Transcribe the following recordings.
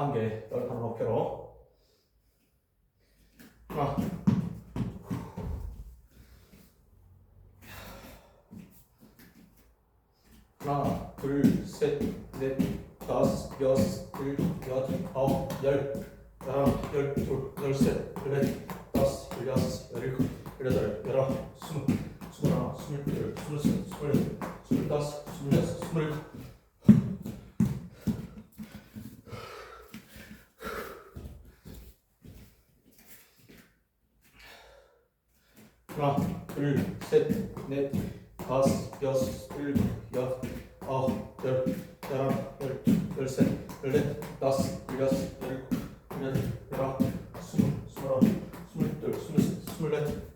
한 개, 열한 어깨로. 하나, 하나, 둘, 셋, 넷, 다섯, 여섯, 일곱, 여덟, 아홉, 열, 열하나, 열둘, 열셋, 열넷, 다섯, 열여섯, 열일곱, 열여덟, 열아홉, 스물, 스물하나, 스물둘, 스물셋, 스물넷, 스물다섯, 스물여섯, 스물일곱. 하나, 둘, 셋, 넷, 다섯, 여섯, 일곱, 여덟, 아홉, 열, 열하나, 열둘, 열셋, 열넷, 다섯, 열여섯, 열일곱, 열여덟, 열아홉, 스물, 스물하나, 스물둘, 스물셋, 스물넷.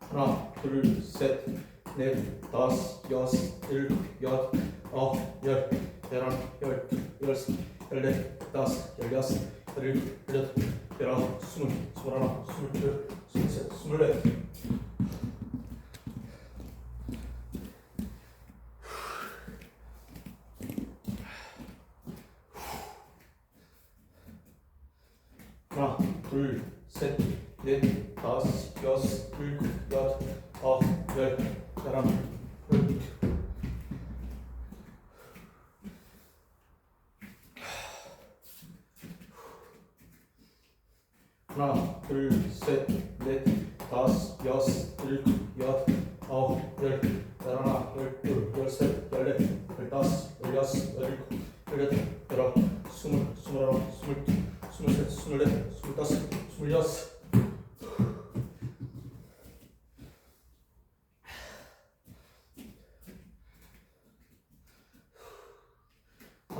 하나, 둘, 셋, 넷, 다섯, 여섯, 일곱, 여덟, 아홉, 열, 열하나, 열둘, 열셋, 열넷, 다섯, 열여섯, 열일곱, 열여덟, 열아홉, 스물, 스물하나, 스물둘, 스물셋, 스물넷. 하나, 둘, 셋, 넷, 다섯, 여섯, 일곱, 여덟, 아홉, 열, 열둘. 하나, 둘, 셋, 넷, 다섯, 여섯, 일곱, 여덟, 아홉, 열, 열하나, 열둘, 열셋, 열넷, 열다섯, 열여섯, 열일곱, 열여덟, 열아홉, 스물, 스물하나, 스물둘, 스물셋, 스물넷, 스물다섯, 스물여섯.